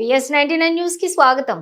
BS ninety nine న్యూస్కి స్వాగతం.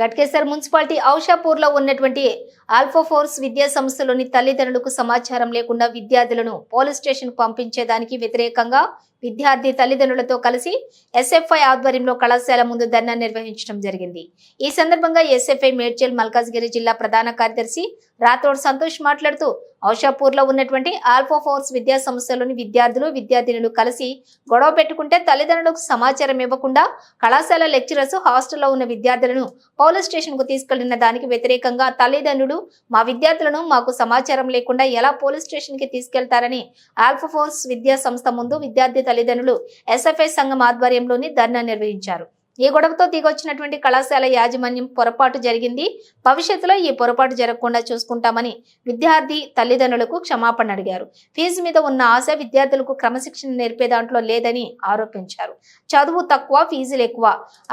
Ghatkesar municipality ఔషాపూర్లో ఉన్నటువంటి ఆల్ఫోఫోర్స్ విద్యా సంస్థలోని తల్లిదండ్రులకు సమాచారం లేకుండా విద్యార్థులను పోలీస్ స్టేషన్ పంపించేదానికి వ్యతిరేకంగా విద్యార్థి తల్లిదండ్రులతో కలిసి ఎస్ఎఫ్ఐ ఆధ్వర్యంలో కళాశాల ముందు ధర్నా నిర్వహించడం జరిగింది. ఈ సందర్భంగా ఎస్ఎఫ్ఐ మేడ్చల్ మల్కాజ్గిరి జిల్లా ప్రధాన కార్యదర్శి రాథోడ్ సంతోష్ మాట్లాడుతూ ఔషాపూర్లో ఉన్నటువంటి ఆల్ఫోఫోర్స్ విద్యా సంస్థలోని విద్యార్థులు విద్యార్థినులు కలిసి గొడవ పెట్టుకుంటే తల్లిదండ్రులకు సమాచారం ఇవ్వకుండా కళాశాల లెక్చరర్స్ హాస్టల్లో ఉన్న విద్యార్థులను పోలీస్ స్టేషన్కు తీసుకెళ్ళిన దానికి వ్యతిరేకంగా తల్లిదండ్రులు మా విద్యార్థులను మాకు సమాచారం లేకుండా ఎలా పోలీస్ స్టేషన్కి తీసుకెళ్తారని ఆల్ఫోఫోర్స్ విద్యా సంస్థ ముందు విద్యార్థి తల్లిదండ్రులు ఎస్ఎఫ్ఐ సంఘం ఆధ్వర్యంలోని ధర్నా నిర్వహించారు. ఈ గొడవతో దిగొచ్చినటువంటి కళాశాల యాజమాన్యం పొరపాటు జరిగింది. భవిష్యత్తులో ఈ పొరపాటు జరగకుండా చూసుకుంటామని విద్యార్థి తల్లిదండ్రులకు క్షమాపణ అడిగారు. ఫీజు మీద ఉన్న ఆశ విద్యార్థులకు క్రమశిక్షణ నేర్పే దాంట్లో లేదని ఆరోపించారు. చదువు తక్కువ ఫీజులు ఎక్కువ.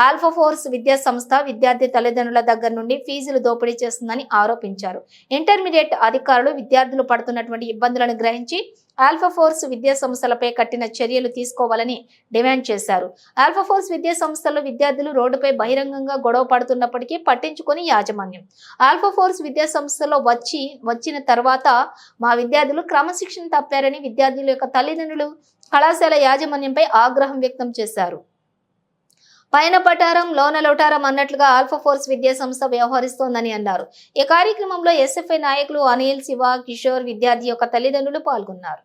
ఆల్ఫా ఫోర్స్ విద్యా సంస్థ విద్యార్థి తల్లిదండ్రుల దగ్గర నుండి ఫీజులు దోపిడీ చేస్తుందని ఆరోపించారు. ఇంటర్మీడియట్ అధికారులు విద్యార్థులు పడుతున్నటువంటి ఇబ్బందులను గ్రహించి ఆల్ఫా ఫోర్స్ విద్యా సంస్థలపై కఠిన చర్యలు తీసుకోవాలని డిమాండ్ చేశారు. ఆల్ఫా ఫోర్స్ విద్యా సంస్థల్లో విద్యార్థులు రోడ్డుపై బహిరంగంగా గొడవ పడుతున్నప్పటికీ పట్టించుకొని యాజమాన్యం. ఆల్ఫా ఫోర్స్ విద్యా సంస్థలో వచ్చి వచ్చిన తర్వాత మా విద్యార్థులు క్రమశిక్షణ తప్పారని విద్యార్థుల యొక్క తల్లిదండ్రులు కళాశాల యాజమాన్యంపై ఆగ్రహం వ్యక్తం చేశారు. పైన పటారం లోన లోటారం అన్నట్లుగా ఆల్ఫా ఫోర్స్ విద్యా సంస్థ వ్యవహరిస్తోందని అన్నారు. ఈ కార్యక్రమంలో ఎస్ఎఫ్ఐ నాయకులు అనిల్ శివ కిషోర్ విద్యార్థి యొక్క తల్లిదండ్రులు పాల్గొన్నారు.